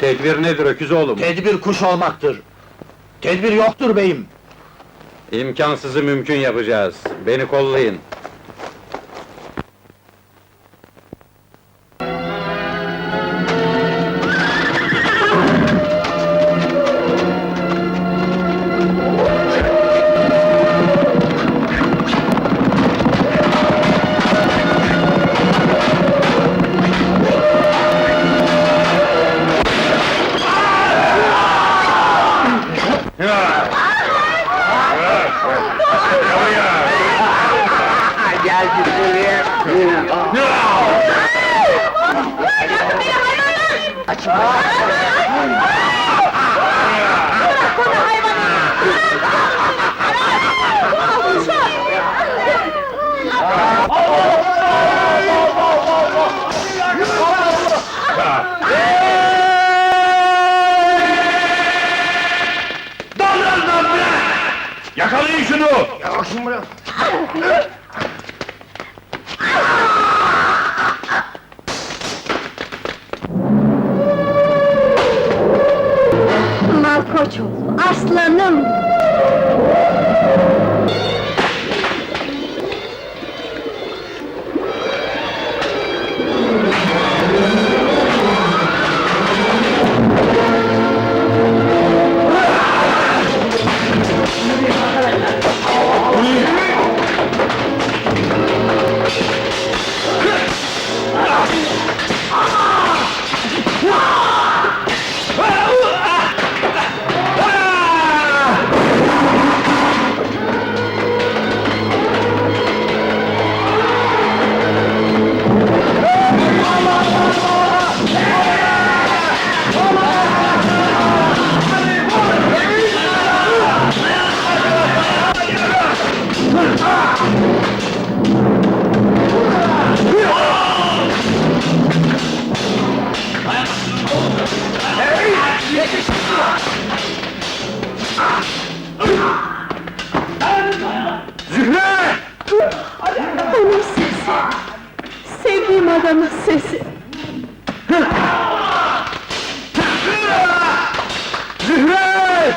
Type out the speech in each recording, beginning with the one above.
Tedbir nedir öküz oğlum? Tedbir kuş olmaktır. Tedbir yoktur beyim. İmkansızı mümkün yapacağız. Beni kollayın. Yakalayın şunu! Malkoçoğlu, aslanım! Onun sesi! Sevdiğim adamın sesi! Zühre!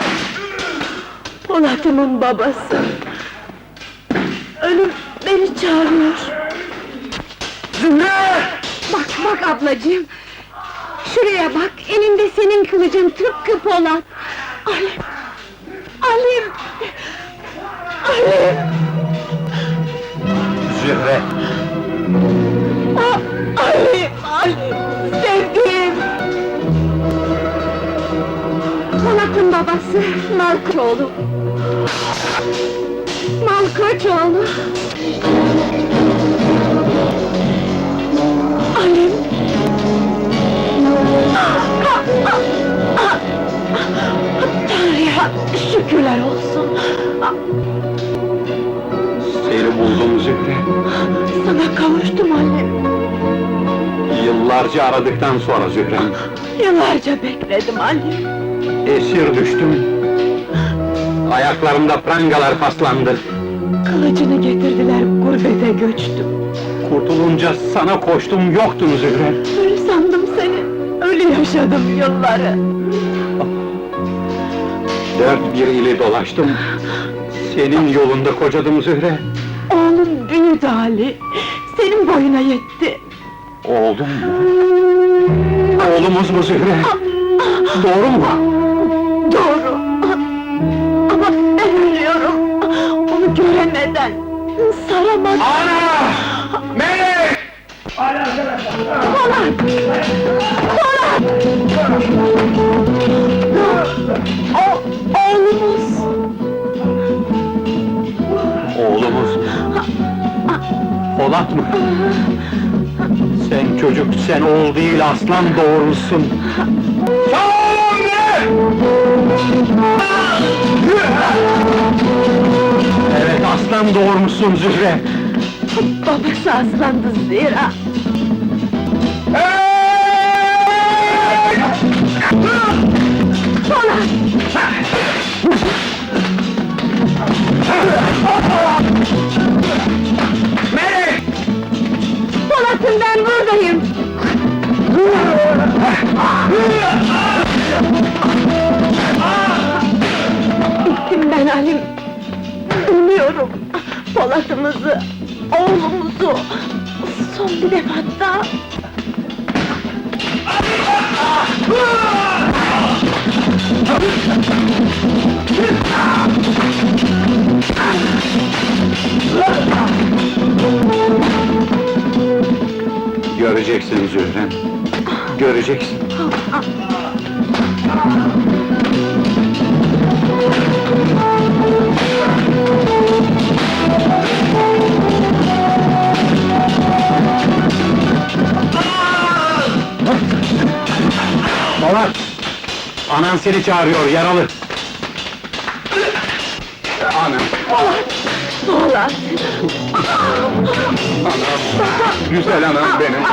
Polat'ımın babası! Ölüm beni çağırıyor! Zühre! Bak bak ablacığım! Şuraya bak, elinde senin kılıcın tıpkı Polat! Alim! Alim! Alim! Zühre! Ah, Alim! Alim! Sevdiğim! Polat'ın babası Malkoçoğlu! Malkoçoğlu! Buldum Zühre. Sana kavuştum annem! Yıllarca aradıktan sonra Zührem. Yıllarca bekledim annem! Esir düştüm. Ayaklarımda prangalar paslandı. Kılıcını getirdiler, gurbete göçtüm! Kurtulunca sana koştum, yoktun Zühre. Ölü sandım seni, ölü yaşadım yılları! Dört bir ili dolaştım. Senin yolunda kocadım Zühre. Büyüdü Ali, senin boyuna yetti! Oğlum mu? Oğlumuz mu Zühre? Doğru mu? Doğru! Ama ben ölüyorum! Onu göremeden, saramadan! Ana! Melek! Polat! Polat! Mı? Sen çocuk, sen oğul değil aslan doğurmuşsun. Sağ be! Evet aslan doğurmuşsun Zühre. Babası aslandı zira! Polat! Salim, umuyorum Polat'ımızı, oğlumuzu, son bir defa Göreceksin Zühre'm, göreceksin. Ah, ah. Polat! Anan seni çağırıyor, yaralı. Anam, Polat! güzel anam benim.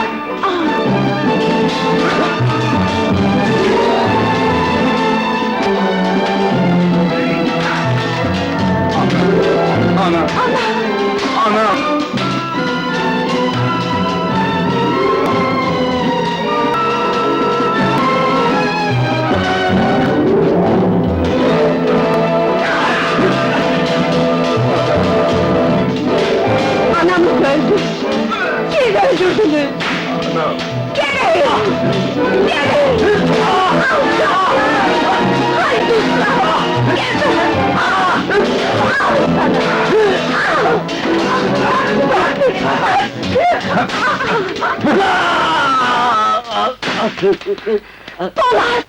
Ana! Anam! Anamı Polat!